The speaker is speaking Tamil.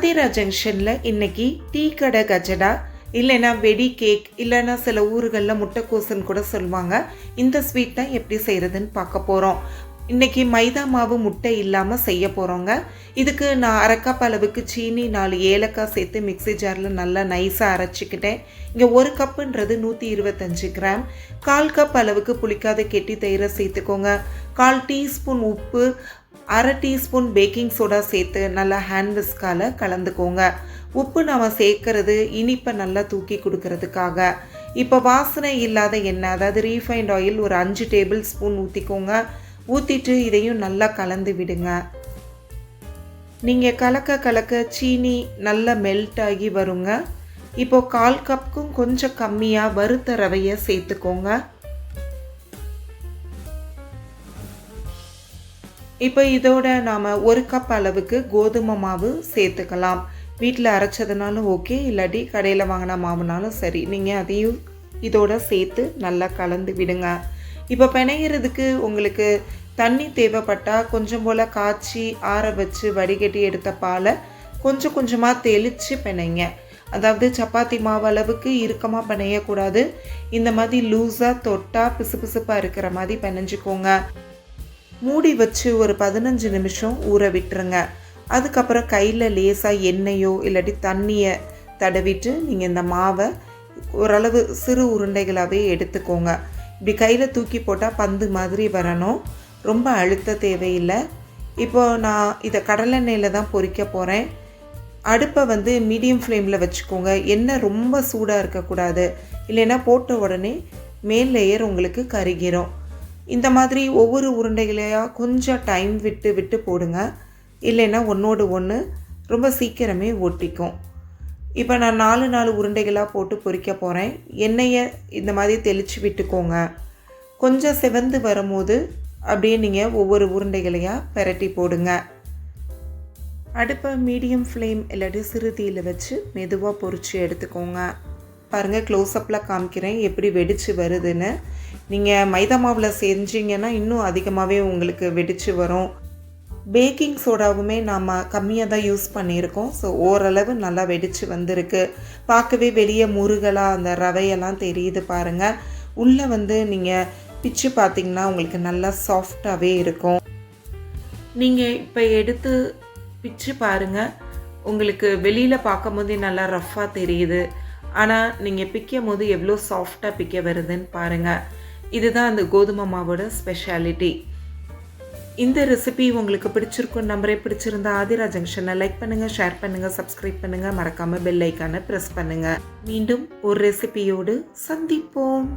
ஆதிரா ஜங்ஷனில் இன்னைக்கு டீ கடை கஜடா இல்லைன்னா வெடி கேக் இல்லைன்னா சில ஊர்களில் முட்டைக்கோசுன்னு கூட சொல்லுவாங்க. இந்த ஸ்வீட் தான் எப்படி செய்கிறதுன்னு பார்க்க போகிறோம் இன்றைக்கி மைதா மாவு முட்டை இல்லாமல் செய்ய போகிறோங்க இதுக்கு நான் அரைக்காப் அளவுக்கு சீனி நாலு ஏலக்காய் சேர்த்து மிக்ஸி ஜாரில் நல்லா நைஸாக அரைச்சிக்கிட்டேன். இங்கே ஒரு கப்புன்றது நூற்றி இருபத்தஞ்சு கிராம். கால் கப் அளவுக்கு புளிக்காத கெட்டி தயிரை சேர்த்துக்கோங்க. கால் டீஸ்பூன் உப்பு அரை டீஸ்பூன் பேக்கிங் சோடா சேர்த்து நல்லா ஹேண்ட் விஸ்கால் கலந்துக்கோங்க. உப்பு நாம் சேர்க்கறது இனிப்பை நல்லா தூக்கி கொடுக்கறதுக்காக. இப்போ வாசனை இல்லாத எண்ணெய் அதாவது ரீஃபைண்ட் ஆயில் ஒரு அஞ்சு டேபிள் ஸ்பூன் ஊற்றிக்கோங்க ஊற்றிட்டு இதையும் நல்லா கலந்து விடுங்க. நீங்கள் கலக்க கலக்க சீனி நல்லா மெல்ட் ஆகி வருங்க. இப்போ கால் கப்புக்கும் கொஞ்சம் கம்மியாக வறுத்த ரவையை சேர்த்துக்கோங்க. இப்போ இதோட நாம் ஒரு கப் அளவுக்கு கோதுமை மாவு சேர்த்துக்கலாம். வீட்டில் அரைச்சதுனாலும் ஓகே இல்லாட்டி கடையில் வாங்கின மாவுனாலும் சரி. நீங்கள் அதையும் இதோட சேர்த்து நல்லா கலந்து விடுங்க. இப்போ பிணையிறதுக்கு உங்களுக்கு தண்ணி தேவைப்பட்டால் கொஞ்சம் போல் காய்ச்சி ஆற வச்சு வடிகட்டி எடுத்த பாலை கொஞ்சம் கொஞ்சமாக தெளித்து பிணைங்க. அதாவது சப்பாத்தி மாவு அளவுக்கு இறுக்கமாக பிணையக்கூடாது. இந்த மாதிரி லூஸாக தொட்டால் பிசுபிசுப்பாக இருக்கிற மாதிரி பிணைஞ்சிக்கோங்க. மூடி வச்சு ஒரு பதினஞ்சு நிமிஷம் ஊற விட்டுருங்க. அதுக்கப்புறம் கையில் லேசாக எண்ணெயோ இல்லாட்டி தண்ணியை தடவிட்டு நீங்கள் இந்த மாவை ஓரளவு சிறு உருண்டைகளாகவே எடுத்துக்கோங்க. இப்படி கையில் தூக்கி போட்டால் பந்து மாதிரி வரணும். ரொம்ப அழுத்த தேவையில்லை. இப்போ நான் இதை கடலெண்ணெயில் தான் பொறிக்க போகிறேன் அடுப்பை வந்து மீடியம் ஃப்ளேமில் வச்சுக்கோங்க. எண்ணெய் ரொம்ப சூடாக இருக்கக்கூடாது. இல்லைன்னா போட்ட உடனே மேல் லேயர் உங்களுக்கு கருகிரும். இந்த மாதிரி ஒவ்வொரு உருண்டைகளையாக கொஞ்சம் டைம் விட்டு விட்டு போடுங்க. இல்லைன்னா ஒன்றோடு ஒன்று ரொம்ப சீக்கிரமே ஒட்டிக்கும். இப்போ நான் நாலு நாலு உருண்டைகளாக போட்டு பொறிக்க போகிறேன் எண்ணெயை இந்த மாதிரி தெளித்து விட்டுக்கோங்க. கொஞ்சம் செவந்து வரும்போது அப்படியே நீங்கள் ஒவ்வொரு உருண்டைகளையாக பெரட்டி போடுங்க. அடுப்பை மீடியம் ஃப்ளேம் இல்லாட்டி சிறுதியில் வச்சு மெதுவாக பொறிச்சு எடுத்துக்கோங்க. பாருங்கள் க்ளோஸ்அப்பில் காமிக்கிறேன் எப்படி வெடித்து வருதுன்னு. நீங்கள் மைதா மாவில் செஞ்சீங்கன்னா இன்னும் அதிகமாகவே உங்களுக்கு வெடித்து வரும். பேக்கிங் சோடாவுமே நாம் கம்மியாக தான் யூஸ் பண்ணியிருக்கோம். ஸோ ஓரளவு நல்லா வெடித்து வந்திருக்கு. பார்க்கவே வெளியே முருகலாக அந்த ரவையெல்லாம் தெரியுது பாருங்கள் உள்ளே வந்து நீங்கள் பிச்சு பார்த்தீங்கன்னா உங்களுக்கு நல்லா சாஃப்டாகவே இருக்கும். நீங்கள் இப்போ எடுத்து பிச்சு பாருங்கள் உங்களுக்கு வெளியில் பார்க்கும் போதே நல்லா ரஃப்பாக தெரியுது. ஆனால் நீங்கள் பிக்கும் போது எவ்வளோ சாஃப்டாக பிக்க வருதுன்னு பாருங்கள் இதுதான் அந்த கோதுமை மாவோட ஸ்பெஷாலிட்டி இந்த ரெசிபி உங்களுக்கு பிடிச்சிருக்கும் நம்பரே பிடிச்சிருந்தா ஆதிரா ஜங்ஷனை லைக் பண்ணுங்கள் ஷேர் பண்ணுங்கள் சப்ஸ்கிரைப் பண்ணுங்கள் மறக்காமல் பெல் ஐக்கானை ப்ரெஸ் பண்ணுங்கள் மீண்டும் ஒரு ரெசிபியோடு சந்திப்போம்.